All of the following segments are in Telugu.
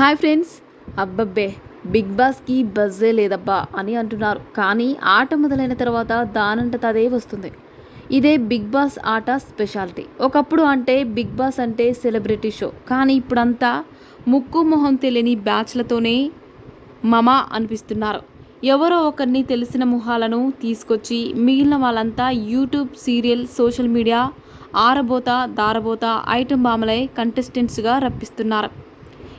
Hi friends. అబ్బబ్బే బిగ్ బాస్కి బజ్జే లేదబ్బా అని అంటున్నారు. కానీ ఆట మొదలైన తర్వాత దానంతట అదే వస్తుంది. ఇదే బిగ్ బాస్ ఆట స్పెషాలిటీ. ఒకప్పుడు అంటే బిగ్ బాస్ అంటే సెలబ్రిటీ షో. కానీ ఇప్పుడంతా ముక్కు మొహం తెలియని బ్యాచ్లతోనే మమ అనిపిస్తున్నారు. ఎవరో ఒకరిని తెలిసిన మొహాలను తీసుకొచ్చి మిగిలిన వాళ్ళంతా యూట్యూబ్ సీరియల్ సోషల్ మీడియా ఆరబోత దారబోత ఐటమ్ బామలై కంటెస్టెంట్స్గా రప్పిస్తున్నారు.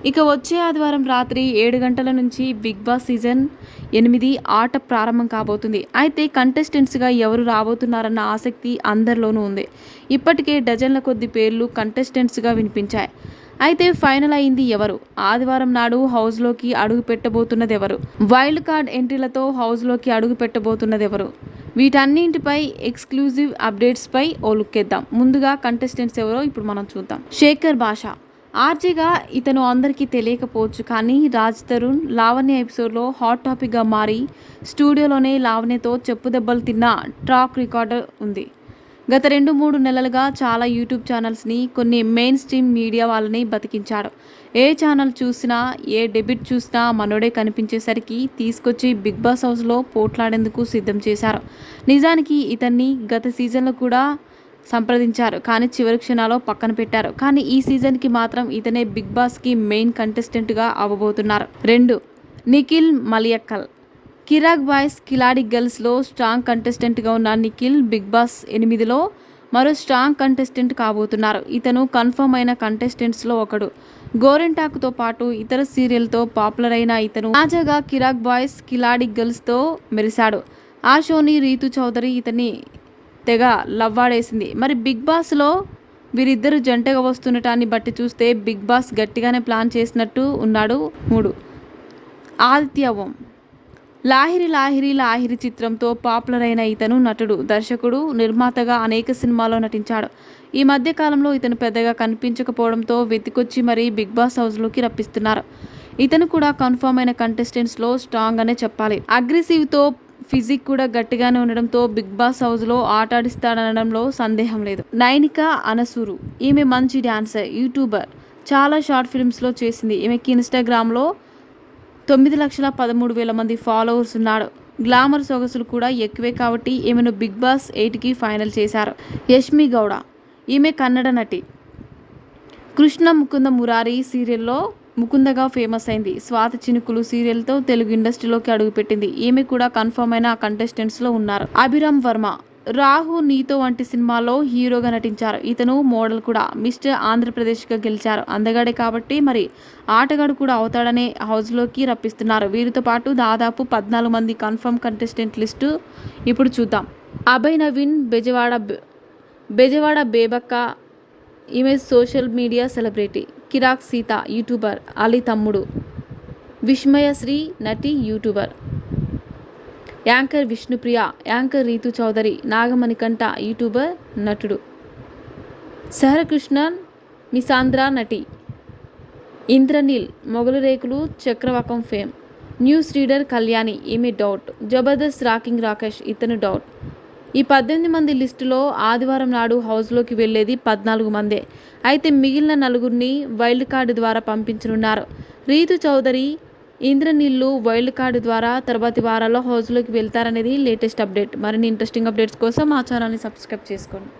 ఇక వచ్చే ఆదివారం రాత్రి ఏడు గంటల నుంచి బిగ్ బాస్ సీజన్ ఎనిమిది ఆట ప్రారంభం కాబోతుంది. అయితే కంటెస్టెంట్స్గా ఎవరు రాబోతున్నారన్న ఆసక్తి అందరిలోనూ ఉంది. ఇప్పటికే డజన్ల కొద్ది పేర్లు కంటెస్టెంట్స్గా వినిపించాయి. అయితే ఫైనల్ అయింది ఎవరు? ఆదివారం నాడు హౌస్లోకి అడుగు పెట్టబోతున్నది ఎవరు? వైల్డ్ కార్డ్ ఎంట్రీలతో హౌస్లోకి అడుగు పెట్టబోతున్నది ఎవరు? వీటన్నింటిపై ఎక్స్క్లూజివ్ అప్డేట్స్పై ఓ లుక్కేద్దాం. ముందుగా కంటెస్టెంట్స్ ఎవరో ఇప్పుడు మనం చూద్దాం. శేఖర్ భాష ఆర్జీగా ఇతను అందరికీ తెలియకపోవచ్చు కానీ రాజ్ తరుణ్ లావణ్య ఎపిసోడ్లో హాట్ టాపిక్గా మారి స్టూడియోలోనే లావణ్యతో చెప్పు దెబ్బలు తిన్న ట్రాక్ రికార్డర్ ఉంది. గత రెండు మూడు నెలలుగా చాలా యూట్యూబ్ ఛానల్స్ని కొన్ని మెయిన్ స్ట్రీమ్ మీడియా వాళ్ళని బతికించాడు ఏ ఛానల్ చూసినా ఏ డెబిట్ చూసినా మనోడే కనిపించేసరికి తీసుకొచ్చి బిగ్ బాస్ హౌస్లో పోట్లాడేందుకు సిద్ధం చేశారు. నిజానికి ఇతన్ని గత సీజన్లో కూడా సంప్రదించారు. కానీ చివరి క్షణాల్లో పక్కన పెట్టారు. కానీ ఈ సీజన్కి మాత్రం ఇతనే బిగ్ బాస్కి మెయిన్ కంటెస్టెంట్గా అవ్వబోతున్నారు. రెండు నిఖిల్ మలియక్కల్. కిరాక్ బాయ్స్ కిలాడి గర్ల్స్లో స్ట్రాంగ్ కంటెస్టెంట్గా ఉన్న నిఖిల్ బిగ్ బాస్ ఎనిమిదిలో మరో స్ట్రాంగ్ కంటెస్టెంట్ కాబోతున్నారు. ఇతను కన్ఫర్మ్ అయిన కంటెస్టెంట్స్లో ఒకడు. గోరెంటాకుతో పాటు ఇతర సీరియల్తో పాపులర్ అయిన ఇతను తాజాగా కిరాక్ బాయ్స్ కిలాడి గర్ల్స్తో మెరిశాడు. ఆ షోని రీతు చౌదరి ఇతని తెగ లవ్వాడేసింది. మరి బిగ్ బాస్లో వీరిద్దరు జంటగా వస్తుండటాన్ని బట్టి చూస్తే బిగ్ బాస్ గట్టిగానే ప్లాన్ చేసినట్టు ఉన్నాడు మూడు. ఆదిత్య లాహిరి లాహిరి లాహిరి చిత్రంతో పాపులర్ అయిన ఇతను నటుడు దర్శకుడు నిర్మాతగా అనేక సినిమాల్లో నటించాడు. ఈ మధ్య కాలంలో ఇతను పెద్దగా కనిపించకపోవడంతో వెతికొచ్చి మరీ బిగ్ బాస్ హౌస్లోకి రప్పిస్తున్నారు. ఇతను కూడా కన్ఫర్మ్ అయిన కంటెస్టెంట్స్లో స్ట్రాంగ్ అనే చెప్పాలి. అగ్రెసివ్తో ఫిజిక్ కూడా గట్టిగానే ఉండడంతో బిగ్ బాస్ హౌస్లో ఆటాడిస్తాడనడంలో సందేహం లేదు. నైనిక అనసూరు ఈమె మంచి డాన్సర్ యూట్యూబర్. చాలా షార్ట్ ఫిల్మ్స్లో చేసింది. ఈమెకి ఇన్స్టాగ్రామ్లో తొమ్మిది లక్షల పదమూడు వేల మంది ఫాలోవర్స్ ఉన్నాడు గ్లామర్ సొగసులు కూడా ఎక్కువే కాబట్టి ఈమెను బిగ్ బాస్ ఎయిట్కి ఫైనల్ చేశారు. యష్మి గౌడ ఈమె కన్నడ నటి. కృష్ణ ముకుంద మురారి సీరియల్లో ముకుందగా ఫేమస్ అయింది. స్వాత చినుకులు సీరియల్తో తెలుగు ఇండస్ట్రీలోకి అడుగుపెట్టింది ఈమె కూడా కన్ఫర్మ్ అయిన కంటెస్టెంట్స్లో ఉన్నారు. అభిరామ్ వర్మ రాహు నీతో వంటి సినిమాలో హీరోగా నటించారు. ఇతను మోడల్ కూడా. మిస్టర్ ఆంధ్రప్రదేశ్గా గెలిచారు. అందగాడే కాబట్టి మరి ఆటగాడు కూడా అవుతాడనే హౌస్లోకి రప్పిస్తున్నారు. వీరితో పాటు దాదాపు పద్నాలుగు మంది కన్ఫర్మ్ కంటెస్టెంట్ లిస్టు ఇప్పుడు చూద్దాం. అభయ్ నవీన్ బెజవాడ బెజవాడ బేబక్క ఈమె సోషల్ మీడియా సెలబ్రిటీ కిరాక్ సీత యూట్యూబర్ అలీ తమ్ముడు. విస్మయశ్రీ నటి YouTuber. Anchor Vishnupriya anchor Rithu Chowdary Nagamanikanta YouTuber నటుడు. సహరకృష్ణన్ మిసాంద్ర నటి. Indraneel Mogali Rekulu Chakravakam fame. News reader Kalyani ఈమె డౌట్? జబర్దస్త్ రాకింగ్ రాకేష్ ఇతను డౌట్. ఈ పద్దెనిమిది మంది లిస్టులో ఆదివారం నాడు హౌస్లోకి వెళ్ళేది పద్నాలుగు మందే. అయితే మిగిలిన నలుగురిని వైల్డ్ కార్డు ద్వారా పంపించనున్నారు. రీతు చౌదరి ఇంద్రనీళ్ళు వైల్డ్ కార్డు ద్వారా తర్వాతి వారాల్లో హౌస్లోకి వెళ్తారనేది లేటెస్ట్ అప్డేట్. మరిన్ని ఇంట్రెస్టింగ్ అప్డేట్స్ కోసం మా ఛానల్ని సబ్స్క్రైబ్ చేసుకోండి.